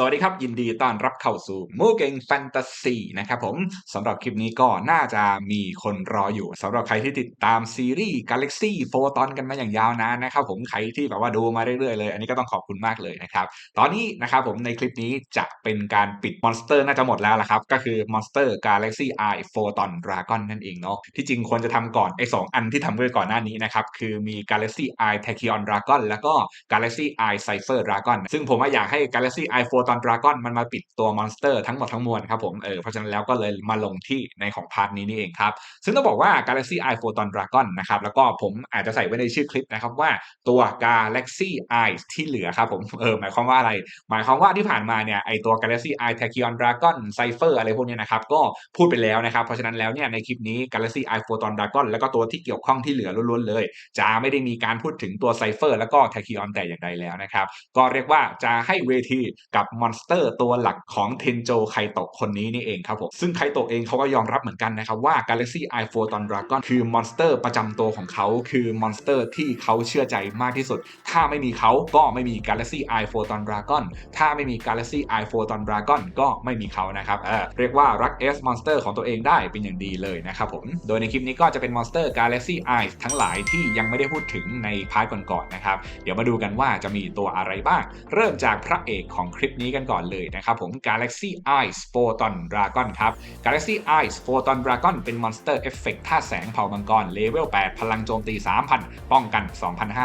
สวัสดีครับ ยินดีต้อนรับเข้าสู่มูเก่งแฟนตาซีนะครับผมสำหรับคลิปนี้ก็น่าจะมีคนรออยู่สำหรับใครที่ติดตามซีรีส์ Galaxy Photon กันมาอย่างยาวนานนะครับผมใครที่แบบว่าดูมาเรื่อยๆเลย อันนี้ก็ต้องขอบคุณมากเลยนะครับ ตอนนี้นะครับผมในคลิปนี้จะเป็นการปิดมอนสเตอร์น่าจะหมดแล้วละครับ ก็คือ Monster Galaxy Eye Photon Dragon นั่นเองเนาะที่จริงควรจะทำก่อนไอ้สองอันที่ทำไว้ก่อนหน้านี้นะครับคือมี Galaxy Eye Tachyon Dragon แล้วก็ Galaxy Eye Cypher Dragon ซึ่งผมอยากให้ Galaxy Eye Photon Dragon มันมาปิดตัวมอนสเตอร์ทั้งหมดทั้งมวลครับผมเออเพราะฉะนั้นแล้วก็เลยมาลงที่ในของพาร์ทนี้นี่เองครับ ซึ่งต้องบอกว่า Galaxy Eye Photon Dragon นะครับแล้วก็ผมอาจจะใส่ไว้ในชื่อคลิปนะครับว่าตัว Galaxy Eye ที่เหลือครับผมเออหมายความว่าอะไร หมายความว่าที่ผ่านมาเนี่ยไอตัว Galaxy Eye Tachyon Dragon Cypher อะไรพวกนี้นะครับก็พูดไปแล้วนะครับ เพราะฉะนั้นแล้วเนี่ยในคลิปนี้ Galaxy Eye Photon Dragon แล้วก็ตัวที่เกี่ยวข้องที่เหลือล้วนๆเลย จะไม่ได้มีการพูดถึงตัว Cypher แล้วก็ Tachyon แต่อย่างใดแล้วนะครับก็เรียกว่าจะให้เวทีกับมอนสเตอร์ตัวหลักของเทนโจไคโตะคนนี้นี่เองครับผมซึ่งไคโตะเองเขาก็ยอมรับเหมือนกันนะครับว่า Galaxy Eye Photon Dragon คือมอนสเตอร์ประจำตัวของเขาคือมอนสเตอร์ที่เขาเชื่อใจมากที่สุด ถ้าไม่มีเขาก็ไม่มี Galaxy Eye Photon Dragon ถ้าไม่มี Galaxy Eye Photon Dragon ก็ไม่มีเขานะครับเออเรียกว่ารัก S Monster ของตัวเองได้เป็นอย่างดีเลยนะครับผมโดยในคลิปนี้ก็จะเป็นมอนสเตอร์ Galaxy Eyes ทั้งหลายที่ยังไม่ได้พูดถึงในพาร์ทก่อนๆนะครับ เดี๋ยวมาดูกันว่าจะมีตัวอะไรบ้าง เริ่มจากพระเอกของคลิปนี้กันก่อนเลยนะครับผม Galaxy Eyes Photon Dragon ครับ Galaxy Eyes Photon Dragon เป็นมอนสเตอร์เอฟเฟกต์ธาแสงเผ่ามังกรเลเวล 8 พลังโจมตี 3,000 ป้องกัน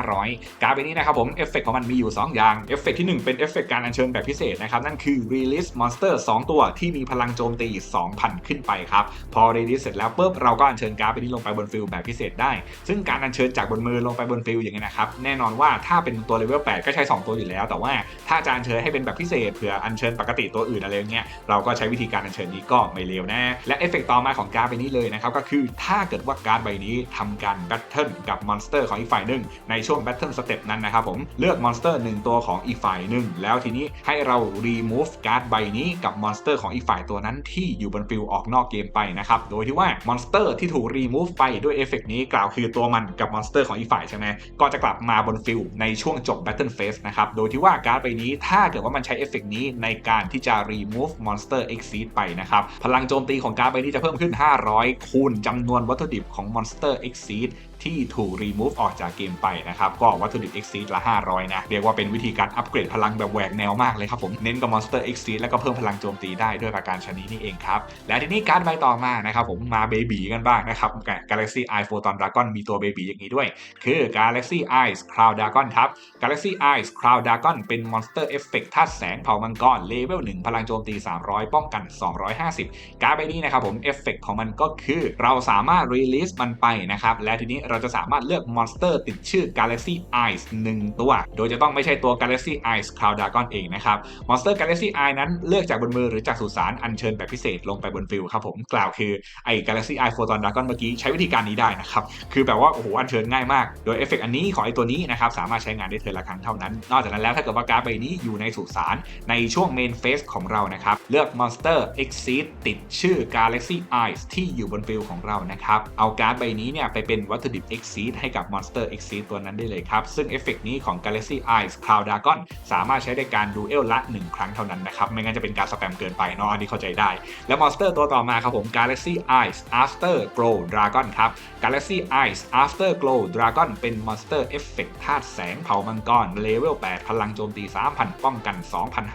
2,500 การ์ดใบนี้นะครับผมเอฟเฟกต์ของมันมีอยู่ 2 อย่างเอฟเฟกต์ที่ 1 เป็นเอฟเฟกต์การอัญเชิญแบบพิเศษนะครับ นั่นคือ Release Monster 2 ตัวที่มีพลังโจมตี 2,000 ขึ้นไปครับ พอ Release เสร็จแล้วปุ๊บเราก็อัญเชิญการ์ดใบนี้ลงไปบนฟิลแบบพิเศษได้ ซึ่งการอัญเชิญจากบนมือลงไปบนฟิลอย่างเงี้ยนะครับแน่นอนว่าถ้าเป็นตัวเลเวล 8 ก็ใช้ 2 ตัวอยู่แล้ว แต่ว่าถ้าจะอัญเชิญให้เป็นแบบพิเศษเผื่ออัญเชิญปกติตัวอื่นอะไรเงี้ยเราก็ใช้วิธีการอัญเชิญนี้ก็ไม่เลวนะ และเอฟเฟกต์ต่อมาของการ์ดใบนี้เลยนะครับก็คือถ้าเกิดว่าการ์ดใบนี้ทำการแบทเทิลกับมอนสเตอร์ของอีกฝ่ายหนึ่งในช่วงแบทเทิลสเต็ปนั้นนะครับผมเลือกมอนสเตอร์หนึ่งตัวของอีกฝ่ายหนึ่งแล้วทีนี้ให้เรา remove การ์ดใบนี้กับมอนสเตอร์ของอีกฝ่ายตัวนั้นที่อยู่บนฟิลออกนอกเกมไปนะครับโดยที่ว่ามอนสเตอร์ที่ถูก remove ไปด้วยเอฟเฟกต์นี้กล่าวคือตัวมันกับมอนสเตอร์ของอีกฝ่ายใช่ไหมก็จะกลับมาบนฟิลในช่วงจบ Battle Phase นะครับโดยที่ว่าการ์ดใบนี้ถ้าเกิดว่ามันใช้เอฟเฟกต์นี้ในการที่จะ remove monster exceed ไปนะครับ พลังโจมตีของการ์ดใบนี้จะเพิ่มขึ้น 500 คูณจำนวนวัตถุดิบของ monster exceed ที่ถูก remove ออกจากเกมไปนะครับ ก็วัตถุดิบ exceed ละ 500 นะ เรียกว่าเป็นวิธีการอัปเกรดพลังแบบแหวกแนวมากเลยครับผม เน้นกับ monster exceed แล้วก็เพิ่มพลังโจมตีได้ด้วยประการชนิดนี้เองครับ และทีนี้การ์ดใบต่อมานะครับผมมาเบบีกันบ้างนะครับ Galaxy Eye Photon Dragon มีตัวเบบีอย่างนี้ด้วย คือ Galaxy Eyes Cloud Dragon ครับ Galaxy Eyes Cloud Dragon เป็น monster effect ธาตุแสงเผ่ามังกรเลเวล1พลังโจมตี 300 ป้องกัน 250 การ์ดใบนี้นะครับผมเอฟเฟกของมันก็คือเราสามารถ release มันไปนะครับและทีนี้เราจะสามารถเลือกมอนสเตอร์ติดชื่อ Galaxy Eyes 1 ตัว โดยจะต้องไม่ใช่ตัว Galaxy Eyes Cloud Dragon เองนะครับ มอนสเตอร์ Galaxy Eyes นั้นเลือกจากบนมือหรือจากสุสานอัญเชิญแบบพิเศษลงไปบนฟิลครับผม กล่าวคือไอ้ Galaxy Eyes Photon Dragon เมื่อกี้ใช้วิธีการนี้ได้นะครับ คือแบบว่าโอ้โหอัญเชิญง่ายมาก โดยเอฟเฟกอันนี้ของไอ้ตัวนี้นะครับสามารถใช้งานได้เทอละครั้งเท่านั้น นอกจากนั้นแล้วถ้าเกิดว่าการ์ดใบนี้อยู่ในสุสานในช่วงเมนเฟสของเรานะครับเลือก Monster Exceed ติดชื่อ Galaxy Eyes ที่อยู่บนฟิลของเรานะครับเอาการ์ดใบนี้เนี่ยไปเป็นวัตถุดิบ Exceed ให้กับ Monster Exceed ตัวนั้นได้เลยครับ ซึ่งเอฟเฟกนี้ของ Galaxy Eyes Cloud Dragon สามารถใช้ในการดูเอลละ 1 ครั้งเท่านั้นนะครับ ไม่งั้นจะเป็นการสแปมเกินไปเนาะอันนี้เข้าใจได้ แล้วมอนสเตอร์ตัวต่อมาครับผม Galaxy Eyes After Glow Dragon ครับ Galaxy Eyes After Glow Dragon เป็นมอนสเตอร์เอฟเฟกธาตุแสงเผามังกรเลเวล 8 พลังโจมตี 3,000 ป้องกัน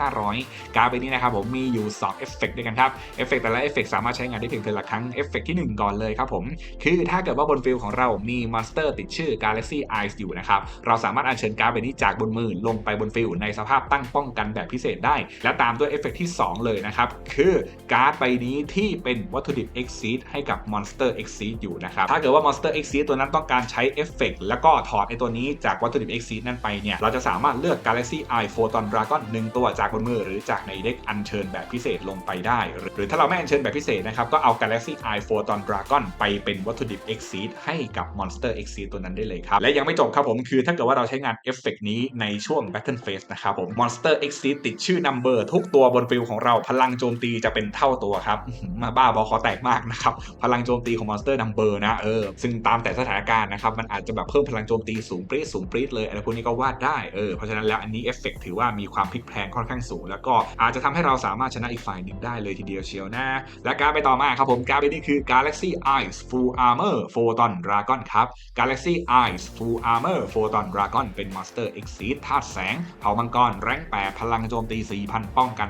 2,500 การ์ดใบนี้นะครับผมมีอยู่ 2 เอฟเฟกด้วยกันครับ เอฟเฟกแต่ละเอฟเฟกสามารถใช้งานได้เพียงเพียงละครั้ง เอฟเฟกที่ 1 ก่อนเลยครับผม คือถ้าเกิดว่าบนฟิลของเรามีมอนสเตอร์ติดชื่อ Galaxy Eyes อยู่นะครับ เราสามารถอัญเชิญการ์ดใบนี้จากบนมือลงไปบนฟิลในสภาพตั้งป้องกันแบบพิเศษได้ และตามด้วยเอฟเฟกที่ 2 เลยนะครับ คือการ์ดใบนี้ที่เป็นวัตถุดิบ Exceed ให้กับ Monster Exceed อยู่นะครับ ถ้าเกิดว่า Monster Exceed ตัวนั้นต้องการใช้เอฟเฟกแล้วก็ถอดไอตัวนี้จากวัตถุดิบ Exceed นั้นไปเนี่ยเราจะสามารถเลือก Galaxy Eye Photon Dragon 1 ตัวจากบนมือหรือจากในเด็กอัญเชิญแบบพิเศษลงไปได้ หรือถ้าเราไม่อัญเชิญแบบพิเศษนะครับก็เอา Galaxy Eye Photon Dragon ไปเป็นวัตถุดิบ Exceed ให้กับ Monster X ตัวนั้นได้เลยครับ และยังไม่จบครับผมคือถ้าเกิดว่าเราใช้งานเอฟเฟกนี้ในช่วง Battle Phase นะครับผม Monster Exceed ติดชื่อ Number ทุกตัวบนฟิลของเราพลังโจมตีจะเป็นเท่าตัวครับมาบ้าบอคอแตกมากนะครับ พลังโจมตีของ Monster Number นะเออซึ่งตามแต่สถานการณ์นะครับมันอาจจะแบบเพิ่มพลังโจมตีสูงปรี๊ดสูงปรี๊ดเลยอะไรพวกนี้ก็วาดได้เออเพราะฉะนั้นแล้วอันนี้เอฟเฟกถือว่ามีความพลิกแพลงค่อนข้างสูง แล้วก็อาจจะทำให้เราสามารถชนะอีกฝ่ายหนึ่งได้เลยทีเดียวเชียวนะและการไปต่อมาครับผมการไปนี่คือ Galaxy Eyes Full Armor Photon Dragon ครับ Galaxy Eyes Full Armor Photon Dragon เป็น Monster Exceed ธาตุแสง เผามังกร แรง8พลังโจมตี 4,000 ป้องกัน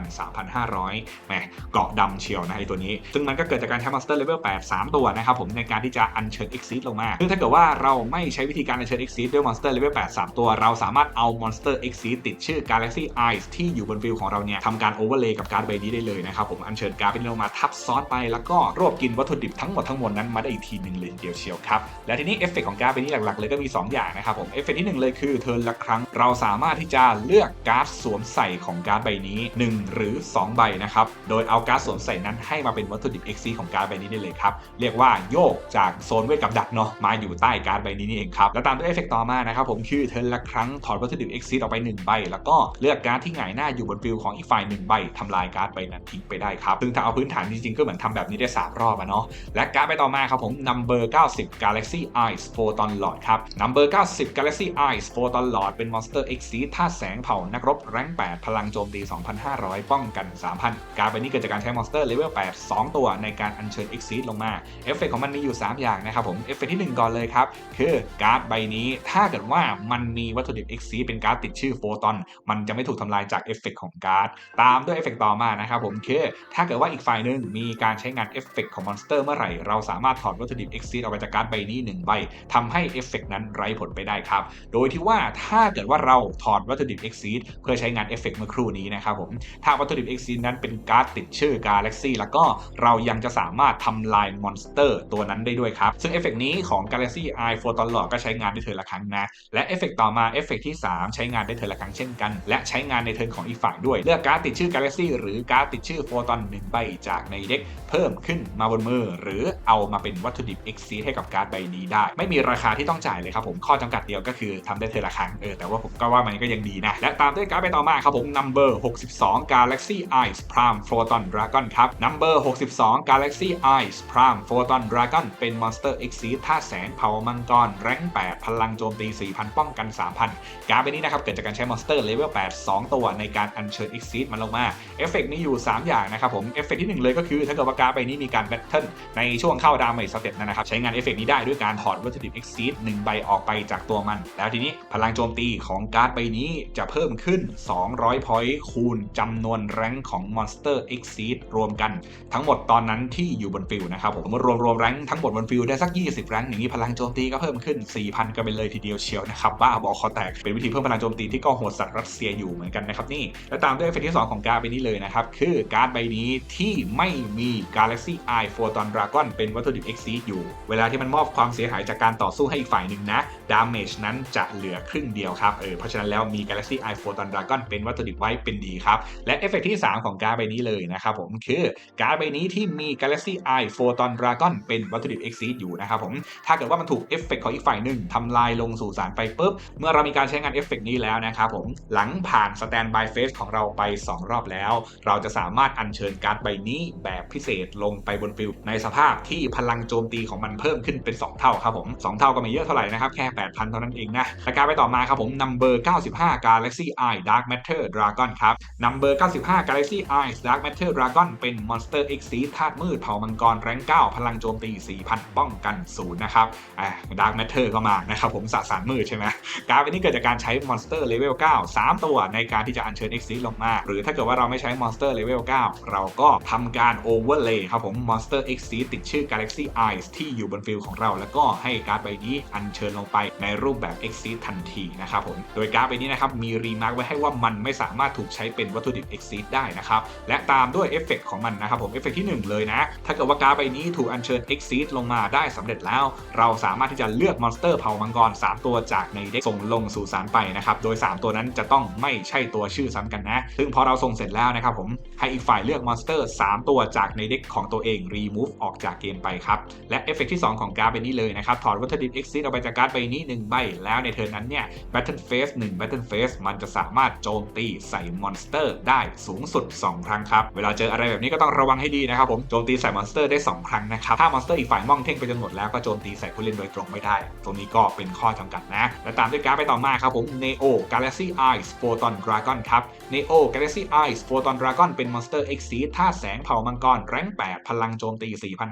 3,500แหมเกาะดำเชียวนะไอตัวนี้ ซึ่งมันก็เกิดจากการใช้ Monster Level 8 3 ตัวนะครับผมในการที่จะอัญเชิญ Exceed ลงมาซึ่งถ้าเกิดว่าเราไม่ใช้วิธีการอัญเชิญ Exceed ด้วย Monster Level 8 3 ตัว เราสามารถเอา Monster Exceed ติดชื่อ Galaxy Eyes ที่อยู่บนฟิลของเราเนี่ยทำการ Overlay กับการ์ดใบนี้ได้เลยนะครับผมอัญเชิญการ์ดเป็นลงมาทับซ้อนไป แล้วก็รวบกินวัตถุดิบทั้งหมดทั้งมวลนั้นมาได้อีกทีหนึ่งเลยเดียวเชียวครับและทีนี้เอฟเฟกของการ์ดใบนี้หลักๆเลยก็มี 2 อย่างนะครับผมเอฟเฟกที่1เลยคือเทิร์นละครั้ง เราสามารถที่จะเลือกการ์ดสวมใส่ของการ์ดใบนี้ 1 หรือ 2 ใบนะครับโดยเอาการ์ดสวมใส่นั้นให้มาเป็นวัตถุดิบ XC ของการ์ดใบนี้ได้เลยครับเรียกว่าโยกจากโซนเวทกับดักเนาะมาอยู่ใต้การ์ดใบนี้นี่เองครับแล้วตามด้วยเอฟเฟกต่อมานะครับผมคือเทิร์นละครั้งถอดวัตถุดิบ XC ออกไป 1 ใบ แล้วก็เลือกการ์ดที่หงายหน้าอยู่บนฟิลของอีกฝ่าย1ใบทำลายการ์ดใบนั้นทิ้งไปได้ครับซึ่งถ้าเอาพื้นฐานจริงๆก็เหมือนทำแบบนี้ได้สามรอบอะเนาะและการ์ดไปต่อมาครับผม number 90 Galaxy Eyes Photon Lord ครับ number 90 Galaxy Eyes Photon Lord เป็น Monster Exceed ธาตุแสงเผา นักรบแรง8 พลังโจมตี 2,500 ป้องกัน 3,000 การ์ดใบนี้เกิดจากการใช้ Monster Level 8 2 ตัวในการอัญเชิญ Exceed ลงมา เอฟเฟกของมันมีอยู่ 3 อย่างนะครับผม เอฟเฟกที่ 1 ก่อนเลยครับ คือการ์ดใบนี้ ถ้าเกิดว่ามันมีวัตถุดิบ Exceed เป็นการ์ดติดชื่อ Photon มันจะไม่ถูกทำลายจากเอฟเฟกของการ์ด ตามด้วยเอฟเฟกต่อมานะครับผมคือถ้าเกิดว่าอีกฝ่ายหนึ่งมีการใช้งานเอฟเฟกของมอนสเตอร์เมื่อไหร่ เราสามารถถอดวัตถุดิบ X สีออกไปจากการ์ดใบนี้1ใบทำให้เอฟเฟกนั้นไร้ผลไปได้ครับ โดยที่ว่าถ้าเกิดว่าเราถอดวัตถุดิบ Exceed เพื่อใช้งานเอฟเฟกเมื่อครู่นี้นะครับผม ถ้าวัตถุดิบ Exceed นั้นเป็นการ์ดติดชื่อ Galaxy แล้วก็เรายังจะสามารถทำลายมอนสเตอร์ตัวนั้นได้ด้วยครับ ซึ่งเอฟเฟกนี้ของ Galaxy Eye Photon Lord ก็ใช้งานได้เทิร์นละครั้งนะ และเอฟเฟกต่อมาเอฟเฟกที่ 3 ใช้งานได้เทิร์นละครั้งเช่นกัน และใช้งานในเทิร์นของอีกฝ่ายด้วย เลือกการ์ดติดชื่อ Galaxy หรือการ์ดติดชื่อ Photon 1ใบจากในเด็กเพิ่มขึ้นมาบนมือ หรือเอามาเป็นวัตถุดิบ Exceed ให้กับการ์ดใบนี้ได้ไม่มีราคาที่ต้องจ่ายเลยครับผมข้อจำกัดเดียวก็คือทำได้เทละครั้งเออแต่ว่าผมก็ว่ามันก็ยังดีนะ และตามด้วยการ์ดใบต่อมาครับผม number 62 Galaxy Eyes Prime Photon Dragon ครับ number 62 Galaxy Eyes Prime Photon Dragon เป็น Monster Exceed ท่าแสงเผามังกรแรง8 พลังโจมตี 4,000 ป้องกัน 3,000 การ์ดใบนี้นะครับเกิดจากการใช้ Monster Level 8 2 ตัวในการอัญเชิญ Exceed มันลงมาเอฟเฟกต์มีอยู่ 3 อย่างนะครับผมเอฟเฟกต์ที่ 1 เลยก็คือถ้าเกิดว่าการ์ดใบนี้มีการแบทเทิลในช่วงเข้าดาเมจสเต็ปนะครับใช้งานเอฟเฟกต์นี้ได้ด้วยการถอดวัตถุดิบ Exceed 1 ใบออกไปจากตัวมัน แล้วทีนี้พลังโจมตีของการ์ดใบนี้จะเพิ่มขึ้น 200 พอยต์คูณจำนวนแรงของ Monster Exceed รวมกัน ทั้งหมดตอนนั้นที่อยู่บนฟิลนะครับผมสมมติรวมรวมแรงทั้งหมดบนฟิลได้สัก 20 แรงอย่างนี้พลังโจมตีก็เพิ่มขึ้น 4,000 กันไปเลยทีเดียวเชียวนะครับบ้าบอคอแตกเป็นวิธีเพิ่มพลังโจมตีที่ก็โหดสัตว์รัสเซียอยู่เหมือนกันนะครับนี่และตามด้วยเอฟเฟกที่ 2 ของการ์ดใบนี้เลยนะครับคือการ์ดใบนี้ที่ไม่มี Galaxy Eye Photon Dragon เป็นวัตถุดิบ Exceed อยู่ เวลาที่มันมอบความเสียหายจากการต่อสู้ให้อีกฝ่ายหนึ่งนะดาเมจนั้นจะเหลือครึ่งเดียวครับเออเพราะฉะนั้นแล้วมี Galaxy Eye Photon Dragon เป็นวัตถุดิบไว้เป็นดีครับ และเอฟเฟกที่ 3 ของการ์ดใบนี้เลยนะครับผมคือการ์ดใบนี้ที่มี Galaxy Eye Photon Dragon เป็นวัตถุดิบ Exceed อยู่นะครับผมถ้าเกิดว่ามันถูกเอฟเฟกของอีกฝ่ายหนึ่งทำลายลงสู่สารไปปุ๊บเมื่อเรามีการใช้งานเอฟเฟกนี้แล้วนะครับผมหลังผ่านสแตนบายเฟสของเราไป 2 รอบแล้ว เราจะสามารถอัญเชิญการ์ดใบนี้แบบพิเศษลงไปบนฟิลในสภาพที่พลังโจมตีของมันเพิ่มขึ้นเป็น 2 เท่าครับผม 2 เท่าก็ไม่เยอะเท่าไหร่นะครับ แค่ 8,000 เท่านั้นเองนะและการไปต่อมาครับผม number 95 Galaxy Eye Dark Matter Dragon ครับ number 95 Galaxy Eye Dark Matter Dragon เป็น Monster Exceed ธาตุมืดเผ่ามังกรแรง9พลังโจมตี 4,000 ป้องกันศูนย์นะครับอ่า Dark Matter ก็มานะครับผมสสารมืดใช่ไหมการ์ดนี้เกิดจากการใช้ Monster Level 9 3 ตัวในการที่จะอัญเชิญ Exceed ลงมา หรือถ้าเกิดว่าเราไม่ใช้ Monster Level 9เราก็ทำการ Overlay ครับผม Monster Exceed ติดชื่อ Galaxy Eyes ที่อยู่บนฟิลของเราแล้วก็ให้การ์ดใบนี้อัญเชิญลงไปในรูปแบบ Exceed ทันทีนะครับผม โดยการ์ดใบนี้นะครับมีรีมาร์กไว้ให้ว่ามันไม่สามารถถูกใช้เป็นวัตถุดิบ Exceed ได้นะครับ และตามด้วยเอฟเฟกของมันนะครับผมเอฟเฟกที่ 1 เลยนะ ถ้าเกิดว่าการ์ดใบนี้ถูกอัญเชิญ Exceed ลงมาได้สำเร็จแล้ว เราสามารถที่จะเลือกมอนสเตอร์เผ่ามังกร 3 ตัวจากในเด็กส่งลงสู่สารไปนะครับ โดย 3 ตัวนั้นจะต้องไม่ใช่ตัวชื่อซ้ำกันนะ ซึ่งพอเราส่งเสร็จแล้วนะครับผมให้อีกฝ่ายเลือกมอนสเตอร์ 3 ตัวจากในเด็กของตัวเอง remove ออกจากเกมไปครับและเอฟเฟกที่ 2 ของการ์ดใบนี้เลยนะครับ ถอดวัตถุดิบ Exit ออกไปจากการ์ดใบนี้ 1 ใบ แล้วในเทิร์นนั้นเนี่ย Battle Phase 1 Battle Phase มันจะสามารถโจมตีใส่มอนสเตอร์ได้สูงสุด 2 ครั้งครับ เวลาเจออะไรแบบนี้ก็ต้องระวังให้ดีนะครับผม โจมตีใส่มอนสเตอร์ได้ 2 ครั้งนะครับ ถ้ามอนสเตอร์อีกฝ่ายม่องเท่งไปจนหมดแล้วก็โจมตีใส่ผู้เล่นโดยตรงไม่ได้ ตรงนี้ก็เป็นข้อจำกัดนะ และตามด้วยการ์ดไปต่อมาครับผม Neo Galaxy Eyes Photon Dragon ครับ Neo Galaxy Eyes Photon Dragon เป็นมอนสเตอร์ Exceed ท่าแสงเผามังกรแรง8พลังโจมตี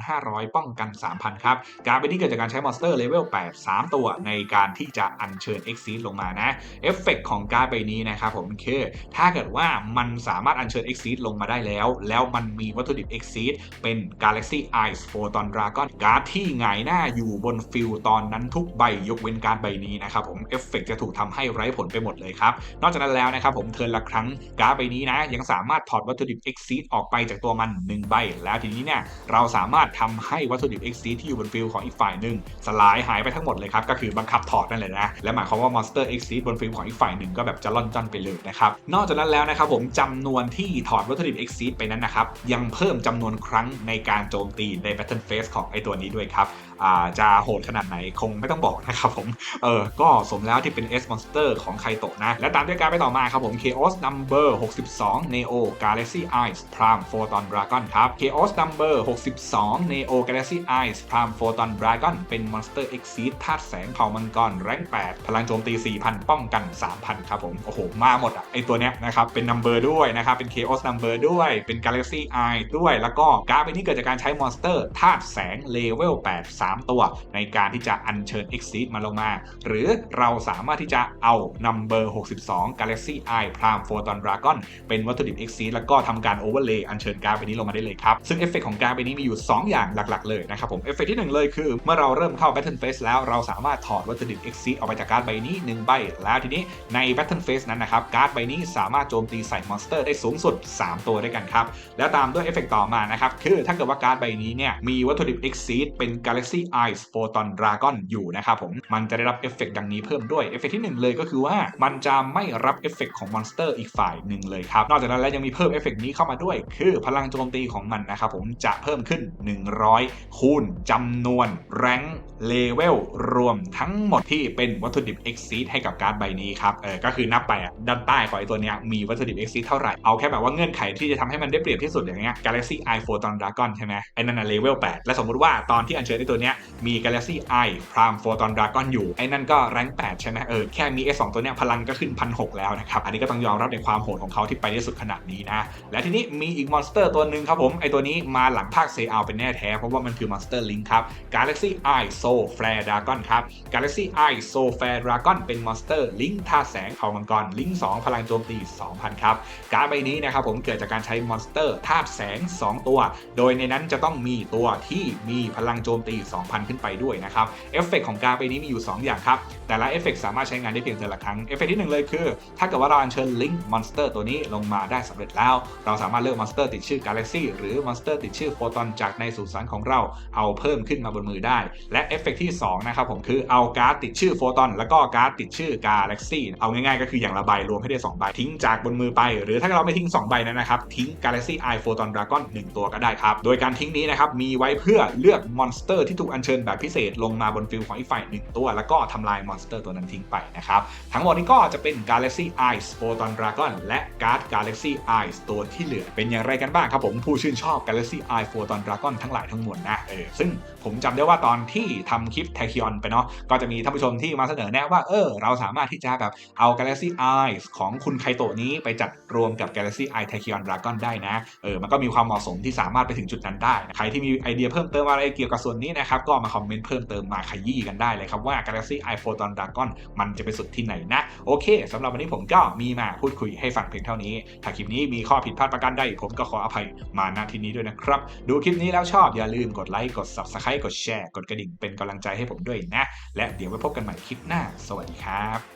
4,500 ป้องกัน 3,000 ครับ การ์ดใบนี้เกิดจากการใช้มอนสเตอร์เลเวล8 3 ตัวในการที่จะอัญเชิญ Exceed ลงมานะเอฟเฟกของการ์ดใบนี้นะครับผมคือถ้าเกิดว่ามันสามารถอัญเชิญ Exceed ลงมาได้แล้ว แล้วมันมีวัตถุดิบ Exceed เป็น Galaxy Eyes Photon Dragon การ์ดที่หงายหน้าอยู่บนฟิลตอนนั้นทุกใบยกเว้นการ์ดใบนี้นะครับผมเอฟเฟกจะถูกทำให้ไร้ผลไปหมดเลยครับ นอกจากนั้นแล้วนะครับผมเทิร์นละครั้งการ์ดใบนี้นะยังสามารถถอดวัตถุดิบ Exceed ออกไปจากตัวมัน 1 ใบ แล้วทีนี้เนี่ยเราสามารถทำให้วัตถุดิบ Exceed ที่อยู่บนฟิลของอีกฝ่ายหนึ่งสลายหายไปทั้งหมดเลยครับก็คือบังคับถอดนั่นแหละนะและหมายความว่า Monster Exceed บนฟิลของอีกฝ่ายหนึ่งก็แบบจะล่อนจ้อนไปเลยนะครับนอกจากนั้นแล้วนะครับผมจำนวนที่ถอดวัตถุดิบ Exceed ไปนั้นนะครับยังเพิ่มจำนวนครั้งในการโจมตีในแบทเทิลเฟสของไอตัวนี้ด้วยครับจะโหดขนาดไหนคงไม่ต้องบอกนะครับผม เออ ก็สมแล้วที่เป็น S Monster ของไคโตะนะ และตามด้วยการไปต่อมาครับผม Chaos Number 62 Neo Galaxy Eyes Prime Photon Dragon ครับ Chaos Number 62 Neo Galaxy Eyes Prime Photon Dragon เป็น Monster Exceed ธาตุแสงเผ่ามังกรแรง8 พลังโจมตี 4,000 ป้องกัน 3,000 ครับผม โอ้โห มาหมดอะไอตัวเนี้ยนะครับ เป็น Number ด้วยนะครับ เป็น Chaos Number ด้วยเป็น Galaxy Eyes ด้วย แล้วก็การ์ดใบนี้เกิดจากการใช้มอนสเตอร์ธาตุแสงเลเวล8 3 ตัว ในการที่จะอัญเชิญ Exceed มาลงมา หรือเราสามารถที่จะเอา Number 62 Galaxy Eye Prime Photon Dragon เป็นวัตถุดิบ Exceed แล้วก็ทำการ Overlay อัญเชิญการ์ดใบนี้ลงมาได้เลยครับ ซึ่งเอฟเฟกของการ์ดใบนี้มีอยู่ 2 อย่างหลักๆ เลยนะครับผมเอฟเฟกที่ 1 เลยคือ เมื่อเราเริ่มเข้า Battle Phase แล้วเราสามารถถอดวัตถุดิบ Exceed ออกไปจากการ์ดใบนี้ 1 ใบ แล้วทีนี้ใน Battle Phase นั้นนะครับการ์ดใบนี้สามารถโจมตีใส่มอนสเตอร์ได้สูงสุด 3 ตัวด้วยกันครับแล้วตามด้วยเอฟเฟกต่อมานะครับคือถ้าเกิดว่าการ์ดใบนี้เนี่ยมีวัตถุดิบ x เป็น Galaxy Eyes Photon Dragon อยู่นะครับผม มันจะได้รับเอฟเฟกดังนี้เพิ่มด้วย เอฟเฟกที่ 1 เลยก็คือว่ามันจะไม่รับเอฟเฟกของมอนสเตอร์อีกฝ่ายหนึ่งเลยครับ นอกจากนั้นแล้วยังมีเพิ่มเอฟเฟกนี้เข้ามาด้วย คือพลังโจมตีของมันนะครับผมจะเพิ่มขึ้น 100 คูณจำนวนแรงเลเวลรวมทั้งหมดที่เป็นวัตถุดิบ Exceed ให้กับการ์ดใบนี้ครับ เออ ก็คือนับไปด้านใต้ของไอตัวเนี้ยมีวัตถุดิบ Exceed เท่าไหร่ เอาแค่แบบว่าเงื่อนไขที่จะทำให้มันได้เปรียบที่สุดอย่างเงี้ย Galaxy Eye Photon Dragon ใช่ไหมไอ้นั่นน่ะเลเวล8และสมมุติว่าตอนที่อัญเชิญไอตัวเนี้ยมี Galaxy Eye Prime Photon Dragon อยู่ ไอ้นั่นก็แรง8ใช่ไหมเออแค่มีไอ้สองตัวเนี้ยพลังก็ขึ้นพันหแล้วนะครับ อันนี้ก็ต้องยอมรับในความโหดของเขาที่ไปได้สุดขนาดนี้นะ และทีนี้มีอีกมอนสเตอร์ตัวหนึ่งครับผม ไอตัวนี้มาหลังภาคเซอาเป็นแน่แท้ เพราะว่ามันคือมอนสเตอร์ลิงครับ Galaxy Eye Soul Flare Dragon ครับ Galaxy Eye Soul Flare Dragon เป็นมอนสเตอร์ลิงท่าแสงเผ่ามังกรลิง2พลังโจมตี 2,000 ครับ การใบนี้นะครับผมเกิดจากการใช้มอนสเตอร์ธาตุแสง 2 ตัว โดยในนั้นจะต้องมีตัวที่มีพลังโจมตี2,000 ขึ้นไปด้วยนะครับเอฟเฟกของการ์ดใบนี้มีอยู่ 2 อย่างครับ แต่ละเอฟเฟกสามารถใช้งานได้เพียงเดือนละครั้งเอฟเฟกที่ 1 เลยคือ ถ้าเกิดว่าเราอัญเชิญลิงก์มอนสเตอร์ตัวนี้ลงมาได้สำเร็จแล้ว เราสามารถเลือกมอนสเตอร์ติดชื่อ Galaxy หรือมอนสเตอร์ติดชื่อโฟตอนจากในสุสานของเราเอาเพิ่มขึ้นมาบนมือได้ และเอฟเฟกที่2นะครับผมคือเอาการ์ดติดชื่อโฟตอนแล้วก็การ์ดติดชื่อ Galaxy เอาง่ายๆ ก็คืออย่างละใบรวมให้ได้2ใบทิ้งจากบนมือไป หรือถ้าเราไม่ทิ้ง2ใบนั้นนะครับทิ้ง Galaxy Eye Photon Dragon 1 ตัวก็ได้ครับโดยการทิ้งนี้นะครับมีไว้เพื่อเลือกมอนสเตอร์ที่ถูกอัญเชิญแบบพิเศษลงมาบนฟิลของอีกฝ่ายหนึ่งตัว แล้วก็ทำลายมอนสเตอร์ตัวนั้นทิ้งไปนะครับ ทั้งหมดนี้ก็จะเป็น Galaxy Eyes Photon Dragon และการ์ด Galaxy Eyes ตัวที่เหลือเป็นอย่างไรกันบ้างครับผมผู้ชื่นชอบ Galaxy Eyes Photon Dragon ทั้งหลายทั้งมวลนะเออซึ่งผมจำได้ว่าตอนที่ทำคลิป t a k i o n ไปเนาะก็จะมีท่านผู้ชมที่มาเสนอแนะว่าเออเราสามารถที่จะแบบเอา Galaxy Eyes ของคุณไคโตะนี้ไปจัดรวมกับ Galaxy Eye t a k i o n Dragon ได้นะเออมันก็มีความเหมาะสมที่สามารถไปถึงจุดนั้นได้ใครที่มีไอเดียเพิ่มเติมอะไรเกี่ยวกับส่วนนี้นะครับก็มาคอมเมนต์เพิ่มเติมมาขยี้กันได้เลยครับว่า Galaxy i Photon Dragon มันจะไปสุดที่ไหนนะ โอเคสำหรับวันนี้ผมก็มีมาพูดคุยให้ฟังเพียงเท่านี้ ถ้าคลิปนี้มีข้อผิดพลาดประการใดผมก็ขออภัยมาณที่นี้ด้วยนะครับ ดูคลิปนี้แล้วชอบอย่าลืมกดไลค์กด Subscribe กดแชร์กดกระดิ่งเป็นกำลังใจให้ผมด้วยนะ และเดี๋ยวไว้พบกันใหม่คลิปหน้า สวัสดีครับ